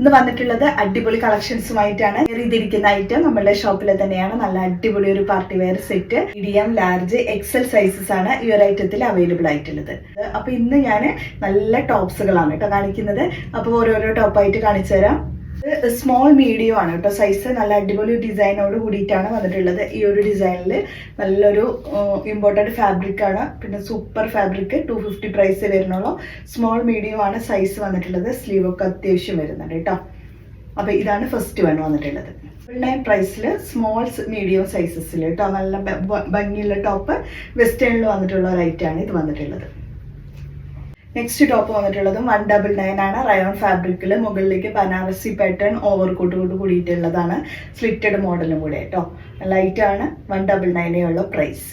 ഇന്ന് വന്നിട്ടുള്ളത് അടിപൊളി കളക്ഷൻസുമായിട്ടാണ്. ചെയ്തിരിക്കുന്ന ഐറ്റം നമ്മളുടെ ഷോപ്പിൽ തന്നെയാണ്. നല്ല അടിപൊളി ഒരു party wear set medium large XL sizes ആണ് ഈ ഒരു ഐറ്റത്തിൽ അവൈലബിൾ ആയിട്ടുള്ളത്. അപ്പൊ ഇന്ന് ഞാൻ നല്ല ടോപ്സുകളാണ് കേട്ടോ കാണിക്കുന്നത്. അപ്പോൾ ഓരോരോ ടോപ്പായിട്ട് കാണിച്ചു തരാം സ്മോൾ മീഡിയം ആണ് കേട്ടോ. സൈസ് നല്ല അടിപൊളി ഡിസൈനോട് കൂടിയിട്ടാണ് വന്നിട്ടുള്ളത്. ഈ ഒരു ഡിസൈനിൽ നല്ലൊരു ഇമ്പോർട്ടന്റ് ഫാബ്രിക് ആണ്. പിന്നെ super fabric two fifty price വരുന്നുള്ളൂ സ്മോൾ മീഡിയം ആണ് സൈസ് വന്നിട്ടുള്ളത്. സ്ലീവൊക്കെ അത്യാവശ്യം വരുന്നുണ്ട് കേട്ടോ. അപ്പോൾ ഇതാണ് ഫസ്റ്റ് വൺ വന്നിട്ടുള്ളത്. നയൻ പ്രൈസിൽ സ്മോൾ മീഡിയം സൈസസിൽ കേട്ടോ. നല്ല ഭംഗിയുള്ള ടോപ്പ് വെസ്റ്റേണിൽ വന്നിട്ടുള്ള ഒരു ഐറ്റാണ് ഇത് വന്നിട്ടുള്ളത്. നെക്സ്റ്റ് ടോപ്പ് വന്നിട്ടുള്ളതും വൺ ഡബിൾ നയൻ ആണ്. റയോൺ ഫാബ്രിക്കിൽ മുകളിലേക്ക് ബനാറസി പാറ്റേൺ ഓവർ കോട്ടോട് കൂടിയിട്ടുള്ളതാണ്. സ്ലിറ്റഡ് മോഡലും കൂടെ കേട്ടോ ലൈറ്റ് ആണ്. വൺ ഡബിൾ നയനേ ഉള്ള പ്രൈസ്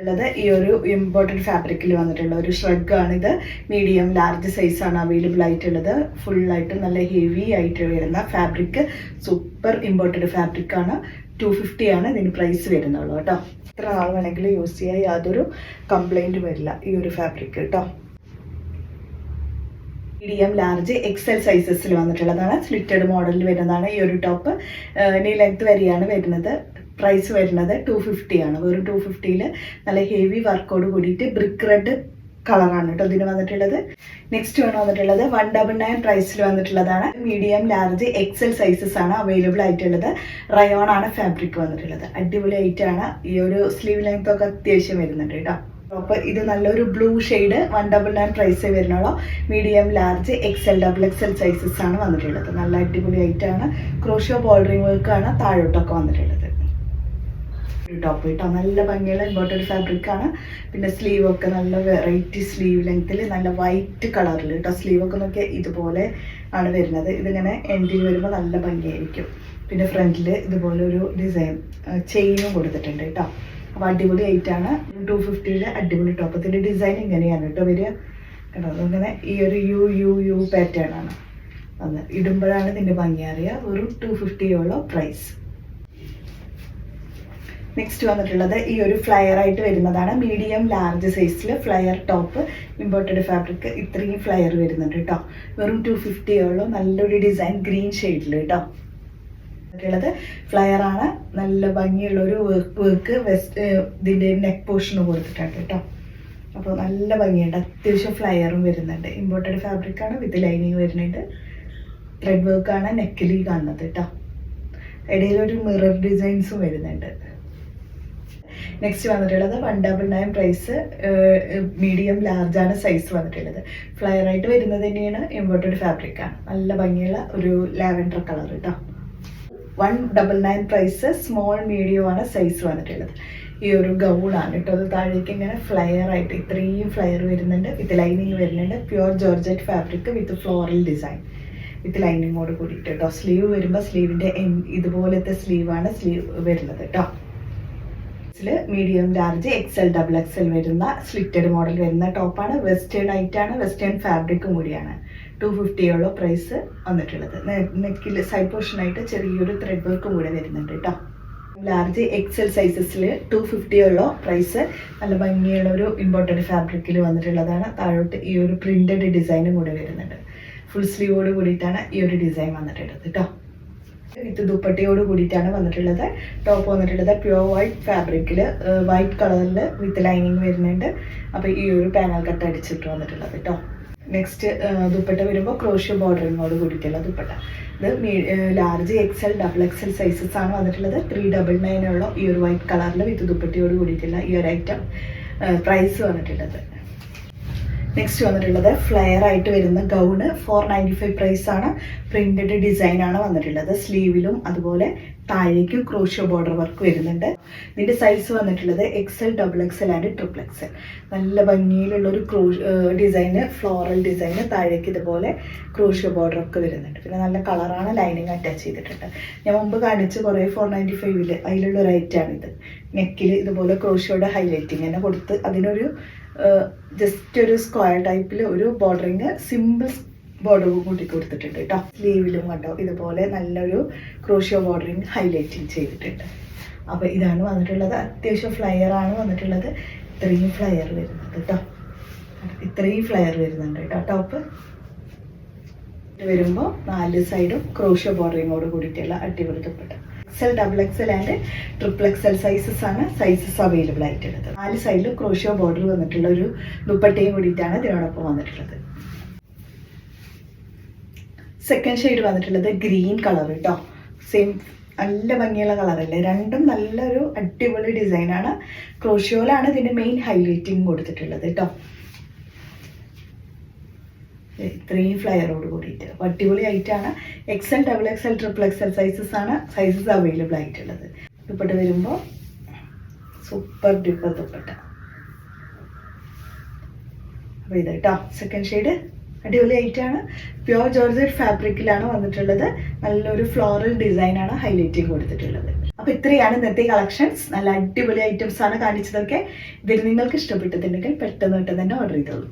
ഉള്ളത് ഈ ഒരു ഇമ്പോർട്ടന്റ് ഫാബ്രിക്കിൽ വന്നിട്ടുള്ള ഒരു ഷ്രഗ് ആണ് ഇത്. മീഡിയം ലാർജ് സൈസാണ് അവൈലബിൾ ആയിട്ടുള്ളത്. ഫുള്ളായിട്ട് നല്ല ഹെവി ആയിട്ട് വരുന്ന ഫാബ്രിക് സൂപ്പർ ഇമ്പോർട്ടന്റ് ഫാബ്രിക്കാണ് ടു ഫിഫ്റ്റി ആണ് ഇതിന് പ്രൈസ് വരുന്നുള്ളൂ കേട്ടോ എത്ര നാൾ വേണമെങ്കിലും യൂസ് ചെയ്യാൻ യാതൊരു കംപ്ലൈന്റ് വരില്ല ഈ ഒരു ഫാബ്രിക് കേട്ടോ മീഡിയം ലാർജ് എക്സൽ സൈസസിൽ വന്നിട്ടുള്ളതാണ്. സ്ലിറ്റഡ് മോഡലിൽ വരുന്നതാണ് ഈ ഒരു ടോപ്പ് ഇനി ലെങ്ത് വരെയാണ് വരുന്നത്. പ്രൈസ് വരുന്നത് ടു ഫിഫ്റ്റി ആണ്. വെറും ടു ഫിഫ്റ്റിയിൽ നല്ല ഹെവി വർക്കോട് കൂടിയിട്ട് ബ്രിക്ക് റെഡ് കളറാണ് കേട്ടോ ഇതിന് വന്നിട്ടുള്ളത്. നെക്സ്റ്റ് വൺ വന്നിട്ടുള്ളത് വൺ ഡബിൾ നയൻ പ്രൈസിൽ വന്നിട്ടുള്ളതാണ്. മീഡിയം ലാർജ് എക്സൽ സൈസസ് ആണ് അവൈലബിൾ ആയിട്ടുള്ളത്. റയോൺ ആണ് ഫാബ്രിക് വന്നിട്ടുള്ളത്. അടിപൊളി ആയിട്ടാണ് ഈ ഒരു സ്ലീവ് ലെങ്ത് ഒക്കെ അത്യാവശ്യം വരുന്നുണ്ട് കേട്ടോ അപ്പോൾ ഇത് നല്ലൊരു blue shade one double nine price വരുന്നുള്ളൂ medium large XL double XL sizes ആണ് വന്നിട്ടുള്ളത്. നല്ല അടിപൊളി ആയിട്ടാണ് ക്രോഷ്യോ ബോർഡറിംഗ് വർക്കാണ് താഴോട്ടൊക്കെ വന്നിട്ടുള്ളത്. ടോപ്പ് കേട്ടോ നല്ല ഭംഗിയുള്ള ഇമ്പോർട്ടന്റ് ഫാബ്രിക് ആണ്. പിന്നെ സ്ലീവ് ഒക്കെ നല്ല വെറൈറ്റി സ്ലീവ് ലെങ്ത്തിൽ നല്ല വൈറ്റ് കളറിൽ കേട്ടോ സ്ലീവ് ഒക്കെ നോക്കിയാൽ ഇതുപോലെ ആണ് വരുന്നത്. ഇതിങ്ങനെ എൻഡിൽ വരുമ്പോൾ നല്ല ഭംഗിയായിരിക്കും. പിന്നെ ഫ്രണ്ടിൽ ഇതുപോലെ ഒരു ഡിസൈൻ ചെയിനും കൊടുത്തിട്ടുണ്ട് കേട്ടോ അപ്പോൾ അടിപൊളി ഐറ്റാണ് ടു ഫിഫ്റ്റിയുടെ അടിപൊളി ടോപ്പ് ഇതിന്റെ ഡിസൈൻ ഇങ്ങനെയാണ് കേട്ടോ വരിക. കേട്ടോ അതിങ്ങനെ ഈ ഒരു യു യു യു പാറ്റേൺ ആണ്. വന്ന് ഇടുമ്പോഴാണ് ഇതിന്റെ ഭംഗി ഒരു വെറും ടു ഫിഫ്റ്റിയുള്ള പ്രൈസ് നെക്സ്റ്റ് വന്നിട്ടുള്ളത് ഈ ഒരു ഫ്ലയർ ആയിട്ട് വരുന്നതാണ്. മീഡിയം ലാർജ് സൈസിൽ ഫ്ലയർ ടോപ്പ് ഇമ്പോർട്ടഡ് ഫാബ്രിക് ഇത്രയും ഫ്ലയർ വരുന്നുണ്ട് കേട്ടോ. വെറും ടു ഫിഫ്റ്റി ഉള്ളൂ നല്ലൊരു ഡിസൈൻ ഗ്രീൻ ഷെയ്ഡിൽ കേട്ടോ. ഉള്ളത്. ഫ്ലയർ ആണ്. നല്ല ഭംഗിയുള്ള ഒരു വർക്ക് വർക്ക് വെസ്റ്റ് ഇതിന്റെ നെക്ക് പോർഷന് കൊടുത്തിട്ടുണ്ട് കേട്ടോ അപ്പോൾ നല്ല ഭംഗിയുണ്ട്. അത്യാവശ്യം ഫ്ലയറും വരുന്നുണ്ട്. ഇമ്പോർട്ടഡ് ഫാബ്രിക് ആണ് വിത്ത് ലൈനിങ് വരുന്നുണ്ട്. ത്രെഡ് വർക്കാണ് നെക്കിൽ കാണുന്നത് കേട്ടോ ഇടയിലൊരു മിറർ ഡിസൈൻസും വരുന്നുണ്ട്. നെക്സ്റ്റ് വന്നിട്ടുള്ളത് one double nine price medium ലാർജാണ് size വന്നിട്ടുള്ളത്. ഫ്ലയർ ആയിട്ട് വരുന്നത് തന്നെയാണ് ഇമ്പോർട്ടഡ് ഫാബ്രിക് ആണ്. നല്ല ഭംഗിയുള്ള ഒരു ലാവൻഡർ കളർ കേട്ടോ one double nine price small medium ആണ് സൈസ് വന്നിട്ടുള്ളത്. ഈ ഒരു ഗൗണാണ് കേട്ടോ. അത് താഴേക്ക് ഇങ്ങനെ ഫ്ലയർ ആയിട്ട് ഇത്രയും ഫ്ലയർ വരുന്നുണ്ട്. വിത്ത് ലൈനിങ് വരുന്നുണ്ട്. Pure georgette fabric with floral design with ലൈനിങ്ങോട് കൂടിയിട്ട് കേട്ടോ. സ്ലീവ് വരുമ്പോൾ സ്ലീവിന്റെ ഇതുപോലത്തെ സ്ലീവാണ് സ്ലീവ് വരുന്നത് കേട്ടോ. Medium large XL double XL വരുന്ന സ്ലിറ്റഡ് മോഡൽ വരുന്ന ടോപ്പാണ് വെസ്റ്റേൺ ഐറ്റാണ് വെസ്റ്റേൺ ഫാബ്രിക്കും കൂടിയാണ്. ടു ഫിഫ്റ്റിയോളം പ്രൈസ് വന്നിട്ടുള്ളത്. നെക്കിൽ സൈഡ് പോർഷനായിട്ട് ചെറിയൊരു ത്രെഡ് വർക്കും കൂടെ വരുന്നുണ്ട് കേട്ടോ ലാർജ് എക്സൽ സൈസസിൽ ടു ഫിഫ്റ്റിയുള്ള പ്രൈസ് നല്ല ഭംഗിയുള്ള ഒരു ഇമ്പോർട്ടന്റ് ഫാബ്രിക്കിൽ വന്നിട്ടുള്ളതാണ്. താഴോട്ട് ഈ ഒരു പ്രിന്റഡ് ഡിസൈനും കൂടെ വരുന്നുണ്ട്. ഫുൾ സ്ലീവോട് കൂടിയിട്ടാണ് ഈ ഒരു ഡിസൈൻ വന്നിട്ടുള്ളത് കേട്ടോ വിത്ത് ദുപ്പട്ടയോട് കൂടിയിട്ടാണ് വന്നിട്ടുള്ളത്. ടോപ്പ് വന്നിട്ടുള്ളത് പ്യുവർ വൈറ്റ് ഫാബ്രിക്കിൽ വൈറ്റ് കളറിൽ വിത്ത് ലൈനിങ് വരുന്നുണ്ട്. അപ്പോൾ ഈ ഒരു പാനൽ കട്ട് അടിച്ചിട്ട് വന്നിട്ടുള്ളത് കേട്ടോ നെക്സ്റ്റ് ദുപ്പട്ട വരുമ്പോൾ ക്രോഷ്യ ബോർഡറിനോട് കൂടിയിട്ടുള്ള ദുപ്പട്ട. ഇത് large XL double XL sizes ആണ് വന്നിട്ടുള്ളത്. ത്രീ ഡബിൾ നയനുള്ള ഈ ഒരു വൈറ്റ് കളറിൽ വിത്ത് ദുപ്പട്ടയോട് കൂടിയിട്ടുള്ള ഈ ഒരു ഐറ്റം പ്രൈസ് വന്നിട്ടുള്ളത്. നെക്സ്റ്റ് വന്നിട്ടുള്ളത് ഫ്ലെയർ ആയിട്ട് വരുന്ന ഗൗണ് ഫോർ നയന്റി ഫൈവ് പ്രൈസാണ് പ്രിന്റഡ് ഡിസൈനാണ് വന്നിട്ടുള്ളത്. സ്ലീവിലും അതുപോലെ താഴേക്കും ക്രോഷ്യോ ബോർഡർ വർക്ക് വരുന്നുണ്ട്. ഇതിന്റെ സൈസ് വന്നിട്ടുള്ളത് XL double XL and triple XL നല്ല ഭംഗിയിലുള്ള ഒരു ക്രോ ഡിസൈന് ഫ്ലോറൽ ഡിസൈന് താഴേക്ക് ഇതുപോലെ ക്രോഷ്യോ ബോർഡർ ഒക്കെ വരുന്നുണ്ട്. പിന്നെ നല്ല കളറാണ് ലൈനിങ് അറ്റാച്ച് ചെയ്തിട്ടുണ്ട്. ഞാൻ മുമ്പ് കാണിച്ച് കുറേ ഫോർ നയന്റി ഫൈവിൽ അതിലുള്ള ഐറ്റാണിത് നെക്കിൽ ഇതുപോലെ ക്രോഷ്യോയുടെ ഹൈലൈറ്റിങ് തന്നെ കൊടുത്ത് അതിനൊരു ജസ്റ്റ് ഒരു സ്ക്വയർ ടൈപ്പിൽ ഒരു ബോർഡറിങ് സിമ്പിൾ ബോർഡർ കൂട്ടി കൊടുത്തിട്ടുണ്ട് കേട്ടോ സ്ലീവിലും കണ്ടോ? ഇതുപോലെ നല്ലൊരു ക്രോഷ്യോ ബോർഡറിങ് ഹൈലൈറ്റിങ് ചെയ്തിട്ടുണ്ട്. അപ്പോൾ ഇതാണ് വന്നിട്ടുള്ളത്. അത്യാവശ്യം ഫ്ലയർ ആണ് വന്നിട്ടുള്ളത്. ഇത്രയും ഫ്ലയർ വരുന്നത് കേട്ടോ ഇത്രയും ഫ്ലയർ വരുന്നുണ്ട് കേട്ടോ ടോപ്പ് വരുമ്പോൾ നാല് സൈഡും ക്രോഷ്യോ ബോർഡറിങ്ങോട് കൂടിയിട്ടുള്ള അടിപൊളി XL double XL and triple XL sizes ആണ് സൈസസ് അവൈലബിൾ ആയിട്ടുള്ളത്. നാല് സൈഡിലും ക്രോഷ്യോ ബോർഡർ വന്നിട്ടുള്ള ഒരു ദുപ്പട്ടയും കൂടിയിട്ടാണ് ഇതിനോടൊപ്പം വന്നിട്ടുള്ളത്. സെക്കൻഡ് ഷെയ്ഡ് വന്നിട്ടുള്ളത് ഗ്രീൻ കളർ കേട്ടോ സെയിം നല്ല ഭംഗിയുള്ള കളറല്ലേ രണ്ടും നല്ലൊരു അടിപൊളി ഡിസൈനാണ് ക്രോഷ്യോലാണ് ഇതിന്റെ മെയിൻ ഹൈലൈറ്റിംഗ് കൊടുത്തിട്ടുള്ളത് കേട്ടോ ഇത്രയും ഫ്ലയറോട് കൂടിയിട്ട്. അടിപൊളി ആയിട്ടാണ് XL double XL triple XL sizes ആണ്. സൈസസ് അവൈലബിൾ ആയിട്ടുള്ളത്. ദുപ്പട്ട വരുമ്പോൾ സൂപ്പർ ഡ്യൂപ്പർ ദുപ്പട്ട. അപ്പോൾ ഇത് കേട്ടോ സെക്കൻഡ് ഷെയ്ഡ് അടിപൊളി ആയിട്ടാണ് പ്യോർ ജോർജറ്റ് ഫാബ്രിക്കിലാണ് വന്നിട്ടുള്ളത്. നല്ലൊരു ഫ്ലോറൽ ഡിസൈനാണ് ഹൈലൈറ്റിംഗ് കൊടുത്തിട്ടുള്ളത്. അപ്പോൾ ഇത്രയാണ് ഇന്നത്തെ കളക്ഷൻസ് നല്ല അടിപൊളി ഐറ്റംസ് ആണ് കാണിച്ചതൊക്കെ. ഇതിൽ നിങ്ങൾക്ക് ഇഷ്ടപ്പെട്ടിട്ടുണ്ടെങ്കിൽ പെട്ടെന്ന് പെട്ടെന്ന് തന്നെ ഓർഡർ ചെയ്തോളൂ.